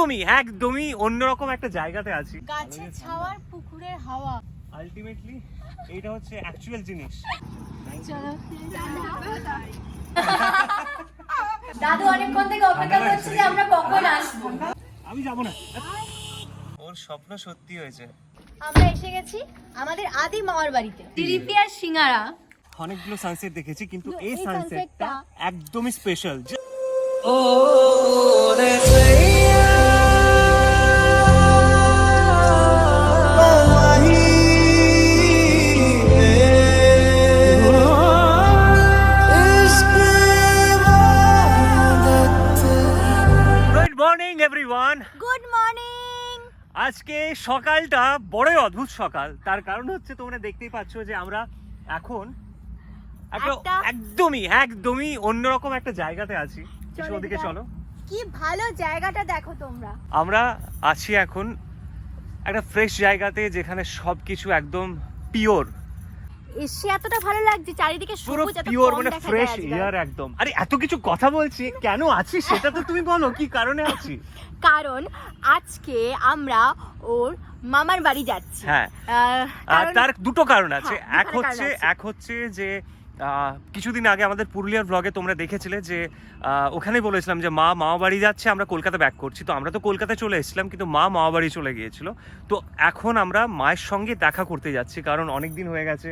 একদমই একদমই অন্যরকম একটা জায়গাতে আছি গাছের ছাওয়ার পুকুরের হাওয়া আলটিমেটলি এইটা হচ্ছে অ্যাকচুয়াল জিনিস চলো দাদু অনেকক্ষণ থেকে অপেক্ষা করছে যে আমরা কখন আসব আমি যাব না ওর স্বপ্ন সত্যি হয়েছে আমরা এসে গেছি আমাদের আদি মামার বাড়িতে জিলিপি আর সিঙ্গারা অনেকগুলো সানসেট দেখেছি কিন্তু এই সানসেটটা একদমই special good everyone good morning আজকে সকালটা বড়ই অদ্ভুত সকাল। তার কারণ হচ্ছে তোমরা দেখতেই পাচ্ছ যে আমরা এখন একটা একদমই একদমই অন্যরকম একটা জায়গাতে আছি। চলো ওদিকে চলো। কি ভালো জায়গাটা দেখো তোমরা। আমরা আছি এখন একটা ফ্রেশ জায়গাতে যেখানে সবকিছু একদম পিওর এসে এতটা ভালো লাগছে চারিদিকে পুরো সবুজ এত পিওর কম মানে দেখা ফ্রেশ যায় আজকাল। এয়ার একদম। আরে এত কিছু কথা বলছি কেন আছি সেটা তো তুমি বলো কি কারণে আছি? কারণ আজকে আমরা ওর মামার বাড়ি যাচ্ছি। হ্যাঁ। আহ, আর কারণ- তার দুটো কারণ আছে। হ্যাঁ, এক কারণ হচ্ছে আছে। এক হচ্ছে যে আহ, কিছুদিন আগে আমাদের পুরুলিয়ার ব্লগে তোমরা দেখেছিলে যে ওখানে বলেছিলাম যে মা মামা বাড়ি যাচ্ছে, আমরা কলকাতা ব্যাক করছি। তো আমরা তো কলকাতায় চলে এসেছিলাম, কিন্তু মা মামা বাড়ি চলে গিয়েছিল। তো এখন আমরা মায়ের সঙ্গে দেখা করতে যাচ্ছি, কারণ অনেক দিন হয়ে গেছে।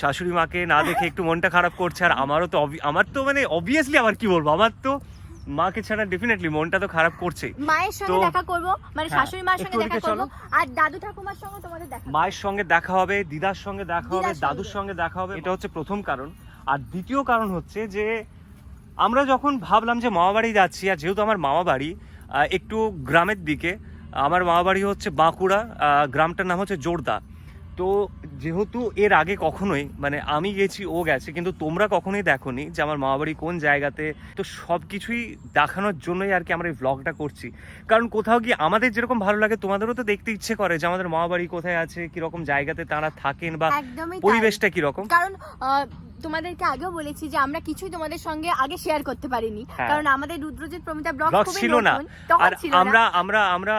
শাশুড়ি মাকে না দেখে একটু মনটা খারাপ করছে, আর আমারও তো আমার তো মানে অবভিয়াসলি আমার কি বলব? আমার তো মাকে ছাড়া ডেফিনেটলি মনটা তো খারাপ করছেই। মায়ের সঙ্গে দেখা করব মানে হ্যাঁ, শাশুড়ি মার সঙ্গে দেখা করব। আর দাদু ঠাকুমার সঙ্গে তোমাদের দেখা মায়ের সঙ্গে দেখা হবে দিদার সঙ্গে দেখা হবে দাদুর সঙ্গে। দেখা হবে এটা হচ্ছে প্রথম কারণ। আর দ্বিতীয় কারণ হচ্ছে যে আমরা যখন ভাবলাম যে মামা বাড়ি যাচ্ছি আর যেহেতু আমার মামা বাড়ি একটু গ্রামের দিকে আমার মামা বাড়ি হচ্ছে বাঁকুড়া গ্রামটার নাম হচ্ছে জোরদা। তো যেহেতু এর আগে কখনোই মানে আমি গেছি ও গেছে কিন্তু তোমরা কখনোই দেখোনি যে আমার মামাবাড়ি কোন জায়গাতে। তো সব কিছুই দেখানোর জন্যই আর কি আমরা এই ব্লগটা করছি। কারণ কোথাও গিয়ে আমাদের যেরকম ভালো লাগে তোমাদেরও তো দেখতে ইচ্ছে করে যে আমাদের মামাবাড়ি কোথায় আছে কীরকম জায়গাতে তারা থাকেন বা পরিবেশটা কীরকম। কারণ তোমাদেরকে আগেও বলেছি যে আমরা কিছুই তোমাদের সঙ্গে আগে শেয়ার করতে পারিনি। হ্যাঁ। কারণ আমাদের রুদ্রজিৎ প্রমিতা ব্লগ ছিল না। আর আমরা আমরা আমরা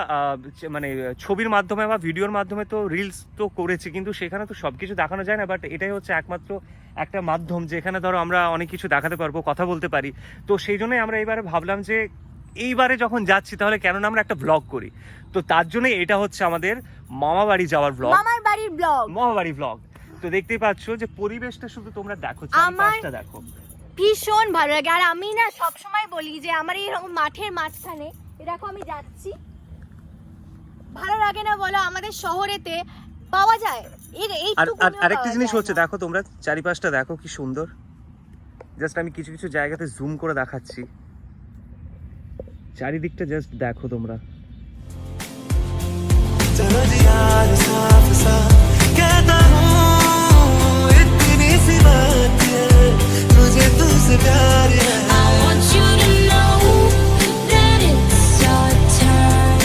মানে ছবির মাধ্যমে বা ভিডিওর মাধ্যমে তো রিলস তো করেছি কিন্তু সেখানে তো সবকিছু দেখানো যায় না বাট এটাই হচ্ছে একমাত্র একটা মাধ্যম যেখানে ধরো আমরা অনেক কিছু দেখাতে পারব কথা বলতে পারি। তো সেই জন্যই আমরা এবারে ভাবলাম যে এইবারে যখন যাচ্ছি তাহলে কেন না আমরা একটা ব্লগ করি। তো তার জন্য এটা হচ্ছে আমাদের মামা বাড়ি যাওয়ার ব্লগ মামার বাড়ির ব্লগ মামা বাড়ি ব্লগ তো দেখতেই পাচ্ছ যে পরিবেশটা শুধু তোমরা দেখো চারপাশটা দেখো। ভীষণ ভালো লাগে। আর আমি না সব সময় বলি যে আমার এরকম মাঠের মাঝখানে দেখো আমি যাচ্ছি। ভালো লাগে না বলো আমাদের শহরেতে পাওয়া যায়। আর আরেকটা জিনিস হচ্ছে দেখো তোমরা চারিপাশটা দেখো কি সুন্দর। জাস্ট আমি কিছু কিছু জায়গাতে জুম করে দেখাচ্ছি। চারিদিকটা জাস্ট দেখো তোমরা। चलो about it. I want you to know that it's our turn.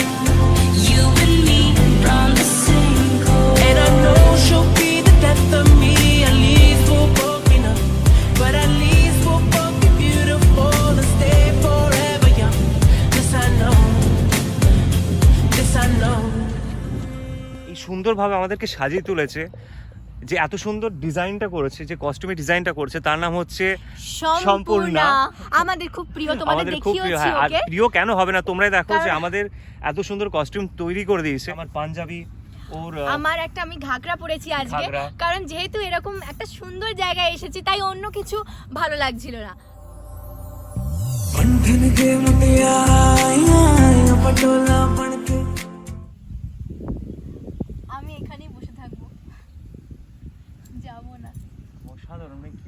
You and me from the same coast. And I know she'll be the death of me. At least we'll both be numb. But at least we'll both be beautiful and stay forever young. This I know. This I know. এই সুন্দরভাবে আমাদেরকে সাজিয়ে তুলেছে যে এত সুন্দর ডিজাইনটা করেছে যে কস্টিউমের ডিজাইনটা করেছে তার নাম হচ্ছে সম্পূর্ণা। সম্পূর্ণা আমাদের খুব প্রিয় তোমাদের আমাদের খুব প্রিয় দেখিয়েছি হ্যাঁ আর ওকে প্রিয় কেন হবে না তোমরাই দেখো যে কারণ- আমাদের এত সুন্দর কস্টিউম তৈরি করে দিয়েছে আমার পাঞ্জাবি ওর আহ, আমার একটা আমি ঘাগরা পরেছি আজকে ঘাগরা। কারণ যেহেতু এরকম একটা সুন্দর জায়গায় এসেছি তাই অন্য কিছু ভালো লাগছিল না बंधन के मुटिया पटोला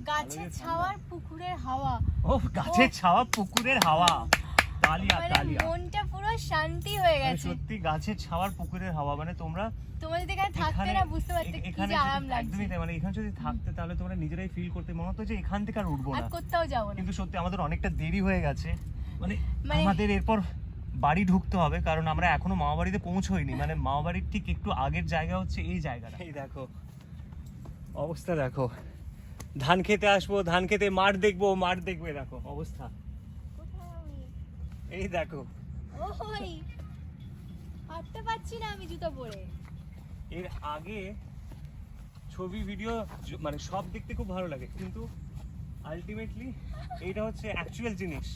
গাছের ছাওয়ার পুকুরের হাওয়া। ও গাছের ছাওয়া পুকুরের হাওয়া। তালিয়া মানে তালিয়া। মনটা পুরো শান্তি হয়ে মানে গেছে। সত্যি গাছের ছাওয়ার পুকুরের হাওয়া মানে তোমরা তোমরা যদি এখানে থাকতে না বুঝতে পারতে কি যে আরাম লাগছে। একদমই তাই, মানে এখানে যদি থাকতে তাহলে তোমরা নিজেরাই ফিল করতে মনে হতো যে এখান থেকে আর উঠবো আর না। কোথাও যাব না। কিন্তু সত্যি আমাদের অনেকটা দেরি হয়ে গেছে। মানে মানে- আমাদের এরপর বাড়ি ঢুকতে হবে কারণ আমরা এখনও মামা বাড়িতে পৌঁছোইনি। মানে মামা বাড়ির ঠিক একটু আগের জায়গা হচ্ছে এই জায়গাটা। এই দেখো অবস্থা দেখো। ধান খেতে আসব ধান খেতে মাঠ দেখব মাঠ দেখবে দেখো অবস্থা। এই দেখো। হাঁটতে পারছি না আমি জুতো পরে। এর আগে ছবি ভিডিও মানে সব দেখতে খুব ভালো লাগে কিন্তু আলটিমেটলি এইটা হচ্ছে অ্যাকচুয়াল জিনিস।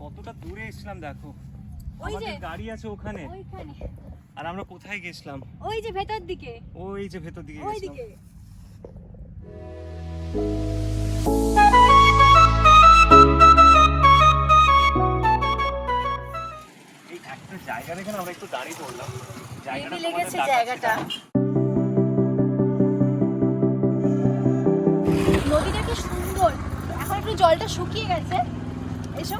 কতটা দূরে এসেছিলাম দেখো। ওই যে। আমাদের গাড়ি আছে ওখানে। আর আমরা কোথায় গেছিলাম? ওই যে ভেতর দিকে। ওই যে ভেতর দিকে গেছিলাম। জায়গা দেখে আমরা একটু দাঁড়িয়ে পড়লাম। জায়গাটা লেগেছে জায়গাটা। নদীটা কি সুন্দর। এখন একটু জলটা শুকিয়ে গেছে। এসো।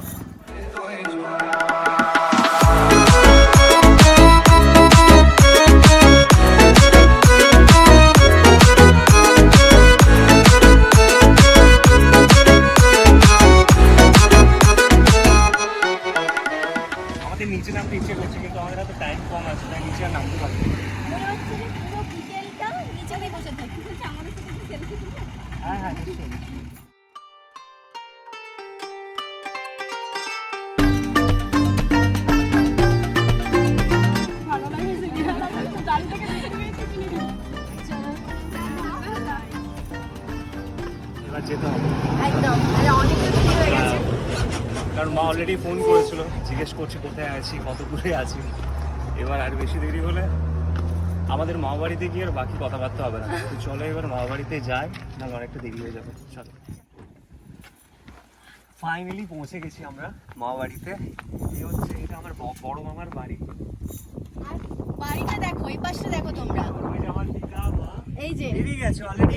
অলরেডি ফোন করেছিল। জিজ্ঞেস করছে কোথায় আছি? কত দূরে আছি? এবার আর বেশি দেরি হলে আমাদের মা বাড়িতে গিয়ে আর বাকি কথাবার্তা হবে না। তো চলো এবার মা বাড়িতে যাই না অনেকটা দেরি হয়ে যাবে। চলো। ফাইনালি পৌঁছে গেছি আমরা মা বাড়িতে এই হচ্ছে এটা আমার বড় মামার বাড়ি। বাড়িটা দেখো এই পাশটা দেখো তোমরা। এই যে। বেরিয়ে গেছে অলরেডি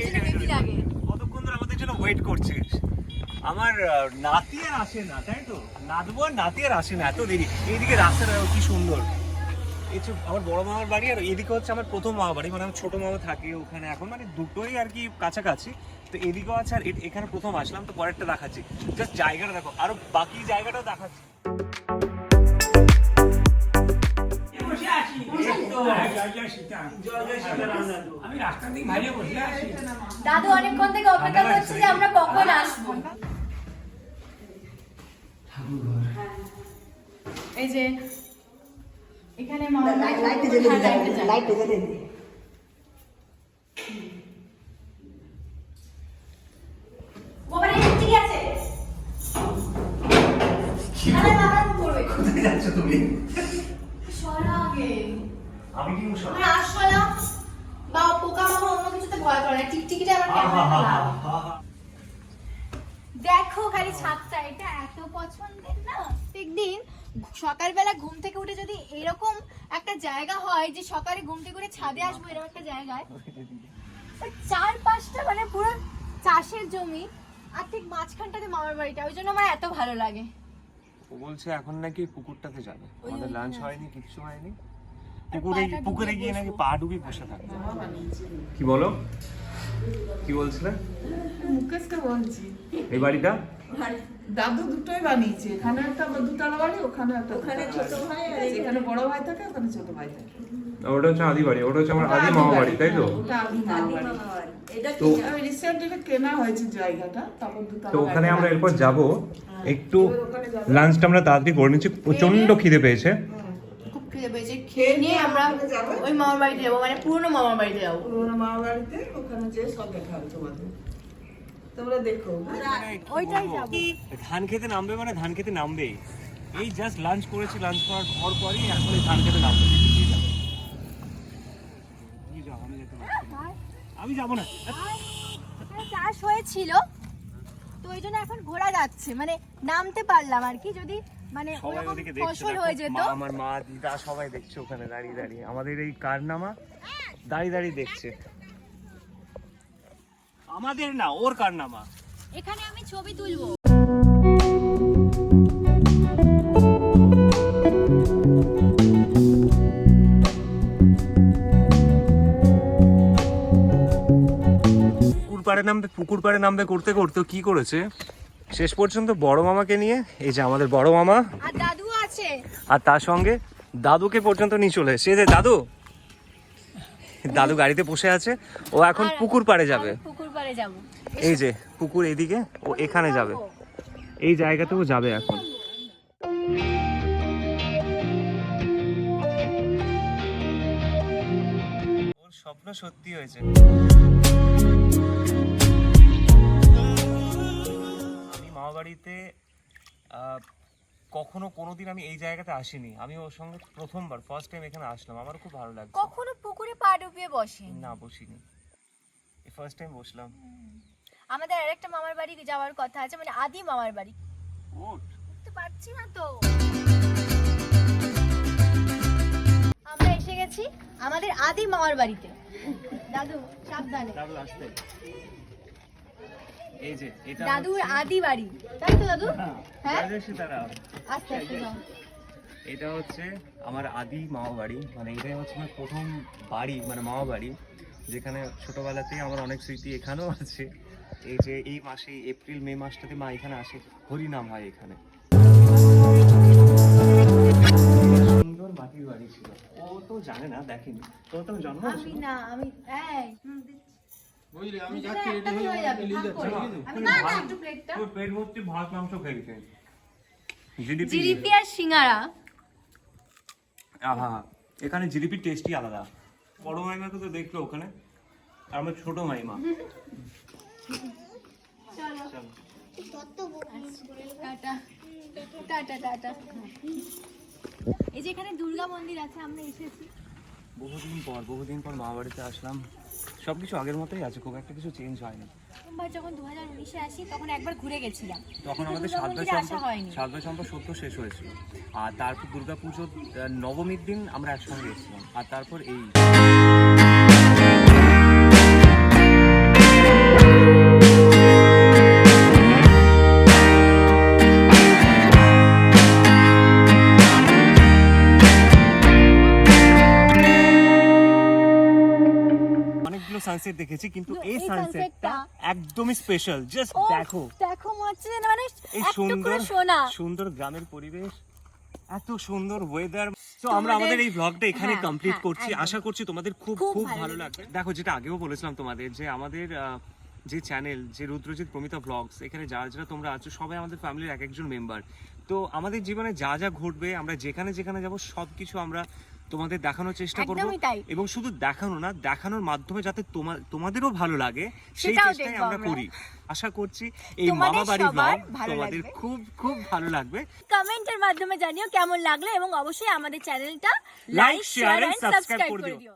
কতক্ষণ ধরে আমাদের জন্য ওয়েট করছে আমার নাতি আর আসে না তাই তো? নাতবো আর নাতি আর আসে না এত দেরি। এইদিকে রাস্তাটা কি সুন্দর। এই হচ্ছে আমার বড় মামার বাড়ি আর এদিকে হচ্ছে আমার প্রথম মামা বাড়ি মানে আমার ছোট মামা থাকে ওখানে এখন মানে দুটোই আর কি কাছাকাছি। তো এদিকেও আছে আর এখানে প্রথম আসলাম তো পরেরটা দেখাচ্ছি। জাস্ট জায়গাটা দেখো আরও বাকি জায়গাটাও দেখাচ্ছি। দাদু। অনেকক্ষণ থেকে অপেক্ষা করছে যে আমরা কখন আসব এই যে এখানে মামা লাইট লাইট লাইট বাবা রে ঠিক আছে আরে বাবা করবে কোথায় যাচ্ছ তুমি? সরা আগে আমি কি আমার আসলা বা পোকা মামা অন্য কিছুতে ভয় করে না টিকটিকিটা আমার। দেখো খালি ছাদটা এটা এত পছন্দের না? প্রত্যেকদিন সকালবেলা ঘুম থেকে উঠে যদি এরকম একটা জায়গা হয় যে সকালে ঘুম থেকে উঠে ছাদে আসব এরকম একটা জায়গায় চার পাঁচটা মানে পুরো চাষের জমি আর ঠিক মাঝখানটাতে মামার বাড়িটা ওই জন্য আমার এত ভালো লাগে। ও বলছে এখন নাকি পুকুরটাতে যাবে। আমাদের লাঞ্চ হয়নি কিছু হয়নি। পুকুরে পুকুরে গিয়ে নাকি পা ডুবি বসে থাকবে। কি বলো? কি বলছিলে? মুকেশকে বলছি। এই বাড়িটা? দাদু দুটোই বানিয়েছে। এখানে একটা দুতলা বাড়ি ওখানে একটা ওখানে ছোট ভাই এখানে বড়। ভাই থাকে ওখানে ছোট ভাই থাকে। ওটা হচ্ছে আদি বাড়ি ওটা হচ্ছে আমার আদি মামা বাড়ি তাই তো? ওটা আদি মামা বাড়ি তো রিসেন্ট এটা কেনা হয়েছে জায়গাটা তো ওখানে আমরা এরপর। যাব। একটু। লাঞ্চটা আমরা তাড়াতাড়ি করে নিচ্ছি। প্রচণ্ড খিদে পেয়েছে। খিদে পেয়েছে খেয়ে নিয়ে আমরা ওই মামার বাড়িতে যাব মানে পুরনো মামার বাড়িতে যাব। পুরোনো মামা বাড়িতে ওখানে যে সব দেখা হবে তোমাদের। তোমরা দেখো ওইটাই যাব। ধান খেতে নামবে মানে ধান খেতে নামবেই এই জাস্ট লাঞ্চ করেছি লাঞ্চ করার পর পরই ধান খেতে নামবে। আমি যাব না। চাষ হয়েছিল তো ওই জন্য এখন ঘোরা যাচ্ছে। মানে নামতে পারলাম আর কি যদি মানে ফসল হয়ে যেত। আমার মা দিদা সবাই দেখছে ওখানে দাঁড়িয়ে দাঁড়িয়ে। আমাদের এই কারনামা দাঁড়িয়ে দাঁড়িয়ে দেখছে। আমাদের না ওর কারনামা। এখানে আমি ছবি তুলবো। পুকুর পাড়ে নামবে পুকুর পাড়ে নামবে করতে করতে কি করেছে? শেষ পর্যন্ত বড় মামাকে নিয়ে এই যে আমাদের বড় মামা। আর দাদু আছে। আর তার সঙ্গে দাদুকে পর্যন্ত নিয়ে চলে সে যে দাদু। দাদু গাড়িতে বসে আছে। ও এখন পুকুর পাড়ে যাবে। পুকুর পাড়ে যাব। এই যে পুকুর এদিকে ও এখানে যাবে। এই জায়গাতে ও যাবে এখন। স্বপ্ন সত্যি হয়েছে। বাড়িতে কখনো কোনোদিন আমি এই জায়গাতে আসিনি। আমি ওর সঙ্গে প্রথমবার ফার্স্ট টাইম এখানে আসলাম। আমার খুব ভালো লাগছে। কখনো পুকুরে পা ডুবিয়ে বসেন? না বসিনি। ফার্স্ট টাইম বসলাম। আমাদের আরেকটা মামার বাড়ি যাওয়ার কথা আছে মানে আদি মামার বাড়ি। ওঠ উঠতে পারছি না তো। আমরা এসে গেছি আমাদের আদি মামার বাড়িতে। দাদু সাবধানে। দাদু আসতে। এই যে এটা দাদুর হচ্ছে- আদি বাড়ি। তাই তো দাদু? হ্যাঁ দাদু। আস্তে আস্তে যাও। এটা হচ্ছে আমার আদি মামা বাড়ি। মানে এটাই হচ্ছে আমার প্রথম বাড়ি মানে মামা বাড়ি যেখানে ছোটবেলাতেই আমার অনেক স্মৃতি এখানেও আছে। এই যে এই মাসে এপ্রিল মে মাসটাতে মা এখানে আসে। হরিনাম হয় এখানে। সুন্দর মাটির বাড়ি ছিল। ও তো জানে না দেখেনি। তো তো জন্ম আমি না আমি। বুঝলি? আমি যাচ্ছি রেডি হয়ে যাবে, না না একটু প্লেটটা তোর পেট ভর্তি ভাত মাংস খেয়েছে জিডিপি জিলিপি। আর সিঙ্গারা। আহা এখানে জিলিপির টেস্টই আলাদা। বড় মাইমাকে তো দেখল ওখানে আর আমার ছোট মাইমা। টাটা। Tata tata. এই যে এখানে দুর্গা মন্দির আছে আমরা এসেছি। বহুদিন পর বহুদিন পর মা বাড়িতে আসলাম। সবকিছু আগের মতোই আছে খুব একটা কিছু চেঞ্জ হয়নি। প্রথমবার যখন দু হাজার উনিশে আসি তখন একবার ঘুরে গেছিলাম। তখন আমাদের সাতবার আসা হয়নি। সাতবার সম্পর্ক সত্য শেষ হয়েছিল। আর তারপর দুর্গাপুজোর নবমীর দিন আমরা একসঙ্গে এসেছিলাম আর তারপর এই সানসেট দেখেছি কিন্তু এই সানসেটটা একদমই স্পেশাল জাস্ট দেখো। দেখো মনে মানে এই সুন্দর সুন্দর গ্রামের পরিবেশ এত সুন্দর ওয়েদার তো আমরা আমাদের এই ব্লগটা এখানে হ্যাঁ, কমপ্লিট হ্যাঁ, করছি। আশা করছি তোমাদের খুব খুব ভালো লাগবে। দেখো যেটা আগেও বলেছিলাম তোমাদের যে আমাদের যে চ্যানেল যে রুদ্রজিৎ প্রমিতা ব্লগস এখানে যারা যারা তোমরা আছো সবাই আমাদের ফ্যামিলির এক একজন মেম্বার তো আমাদের জীবনে যা যা ঘটবে আমরা যেখানে যেখানে যাব সব কিছু আমরা তোমাদের দেখানোর চেষ্টা করব এবং শুধু দেখানো না দেখানোর মাধ্যমে যাতে তোমাদেরও ভালো লাগে সেই চেষ্টাই আমরা। করি। আশা করছি এই মামা বাড়ি ব্লগ তোমাদের খুব খুব ভালো লাগবে। কমেন্টের মাধ্যমে জানিও কেমন লাগল এবং অবশ্যই আমাদের চ্যানেলটা লাইক শেয়ার এন্ড সাবস্ক্রাইব করে। দিও।